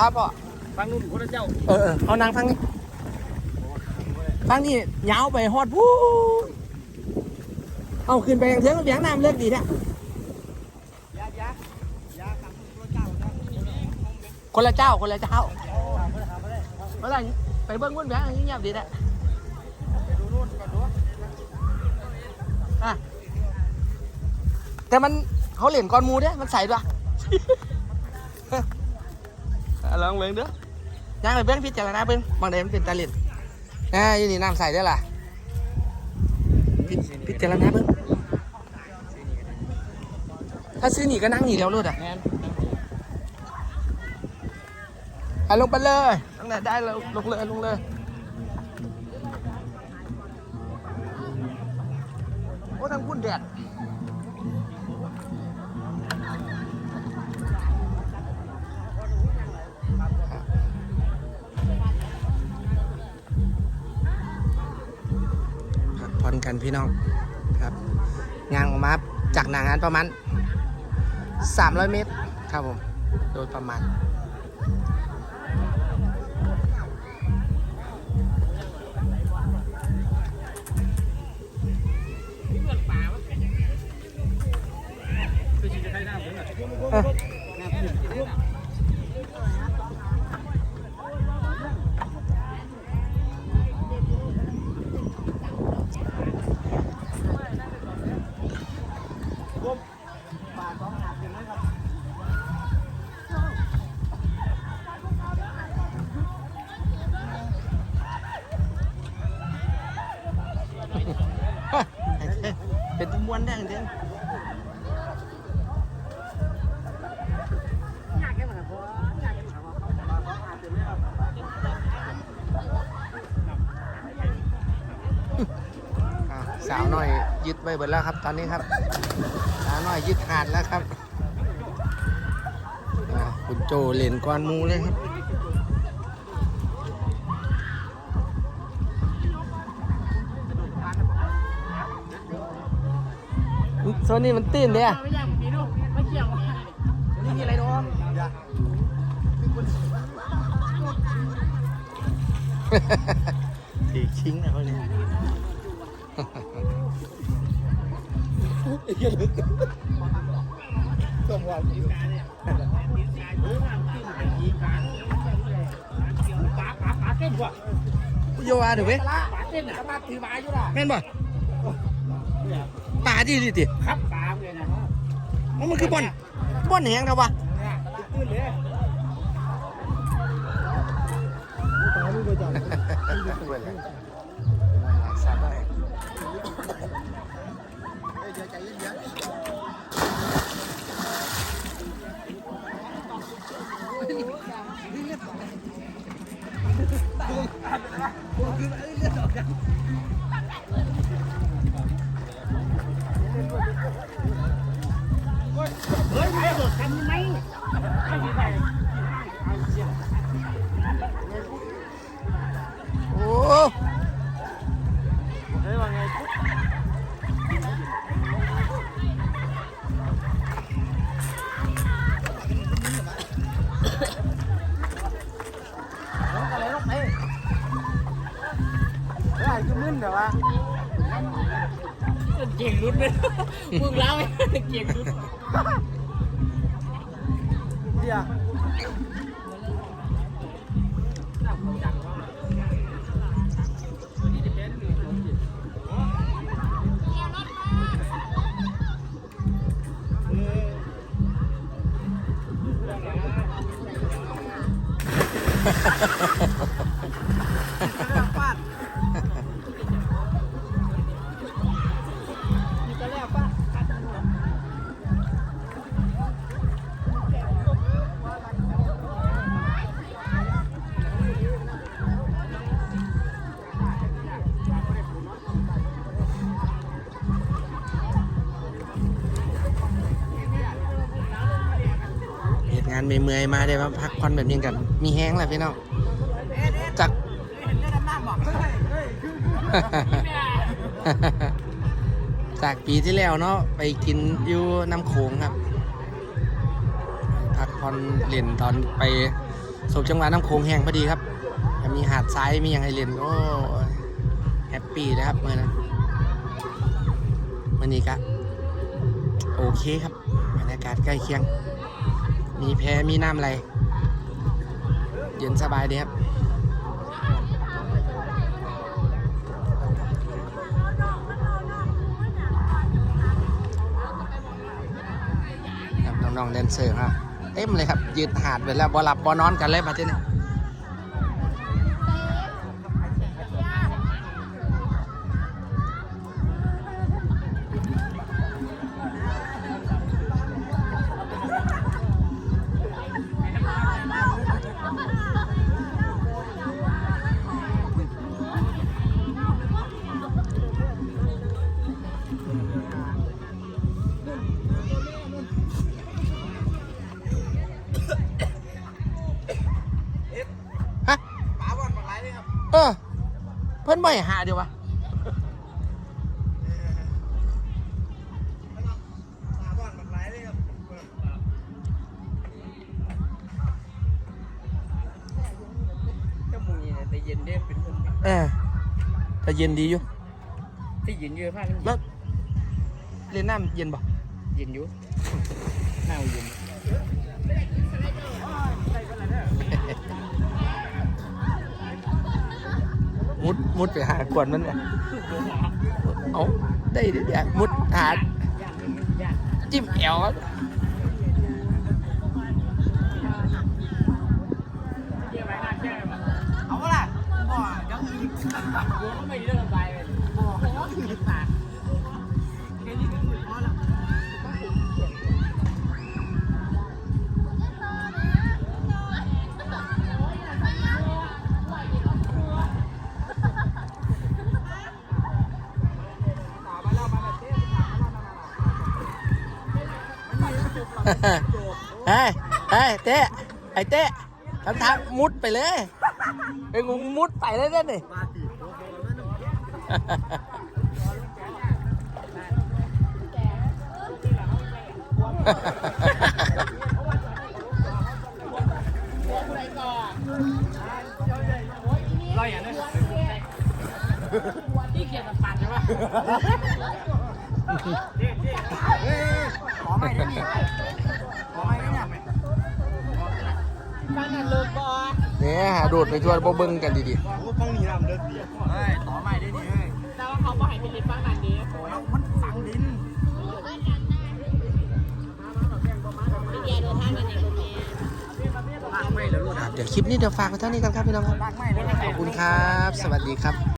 ครับพ่อฟังนุ่นคนละเจ้า เออเออเอานางฟังนี่ฟังนี่ยาวไปฮอดพูนเอาขึ้นไปยังเทิงเบียงน้ำเลือกดีแท้ยายายาทำคนละเจ้านะคนละเจ้า คนละเจ้าเมื่อไหร่ไปเบิ้งวุ่นเบียงเงียบดีแท้ไปดูนู่นก่อนดูอะแต่มันเขาเหรียญก้อนหมูเด้มันใส่ด้วยอะ ลองเบิ่งเด้อย่างไปเบิ้งพิจารณาเบิ้งบางเดมันเป็นตาเหรียญอ่าอยู่นี่น้ำใส่ได้ล่ะพิจารณาเบิ้งถ้าซื้อหนีก็นั่งหนีแล้วรถอะแมนอะลงไปเลยตั้งแต่ได้แล้วลงเลยลงเลยโอ้ทางพุ่นแดด กันพี่น้องครับงานออกมาจากหนางานประมาณ 300 เมตรครับผมโดยประมาณคือชิจะใครหน้าผมอ่ มวนได้จริงยากแค่ไหน่อป่าสาดอย่างนี้ครับอะสาวน้อยยึดไว้เบิดแล้วครับ ตอนนี้ครับ สาวน้อยยึดหาดแล้วครับคุณโจเหรียญกวนมูเลยครับ โซนนี้มันตื้นเนี่ยไม่ยากมีลูกไม่เกี่ยวนี่มีอะไรน้องอยากถือชิงนะเขาเนี่ยสมหวังทีมงานเนี่ยปลาปลาปลาเต้นกว่าโยอาเดี๋ยวเว้ยปลาปลาเต้นอะปลาถือมาอยู่ล่ะแม่นบ่ ป่าดีดิติครับปลาเลยนะมันมันคือบ่อนบ่อนแหงครับวะเนี่ยตื้นเลยปลาลูกกระ ฮ้ยคือมึนเหรอวะเก่งรุดเลยมึงเล่าเก่งรุดเดี๋ยวานเมื่อยๆมาได้มาพักผ่อนแบบนี้กัน มีแห้งแหละพี่น้องจากจากปีที่แล้วเนาะไปกินอยู่น้ำโขงครับ พักผ่อนเล่นตอนไปสบจังหวะน้ำโค้งแห้งพอดีครับมีหาดทรายมีอย่างให้เล่นโอ้แฮปปี้นะครับเมื่อนั้นมื่อนี้ก็โอเคครับบรรยากาศใกล้เคียง มีแพมีน้ำไร เย็นสบายดีครับครับน้องๆแดนเซอร์ครับเต็มเลยครับยืดหาดไปแล้วบอหลับบอนอนกันเลยมาที่นี่ เพิ่นบ่ให้หาเดียววะป๋าบอลบักไรเลยครับเจ้ามุยเนี่ยแต่เย็นเด้เป็นคนเออแต่เย็นดีอยู่ที่เย็นเยอะมากแล้วเล่นน้ำเย็นบ่เย็นอยู่หนาวเย็น มุดมุดไปหากวนมันเนี่ยเอาได้เดี๋ยวมุดหาจิ้มแอวครับเอาวะล่ะบ่เดี๋ยวอีก เฮ้ยเฮ้ยเต้ไอ้เต้ทำทางมุดไปเลยไอ้งูมุดไปเลยเด้นี่มาติโอ้โหแล้วนั่นร้อยอย่างนี้ที่เกียรติปั่นใช่ปะเฮ้ยขอ ไม่ได้นี่ขอไม่ได้เนี่ยบ้านนั้นเลิกบ่เนี่ยหาโดดไปทัวร์บ่เบิ่งกันดีโอ้ฟังนี่น้ำเลิกดีเฮ้ยขอไม่ได้นี่เฮ้ยแต่ว่าเขาบ่ให้ไปเล่นบ้านนั้นดีโอ้ยมันฝังดินพี่แกโดนท่านนั่นเองลูกแม่ลากไม่แล้วลูกๆครับเดี๋ยวคลิปนี้เดี๋ยวฝากไว้เท่านี้กันครับพี่น้องครับลากไม่แล้วขอบคุณครับ สวัสดีครับ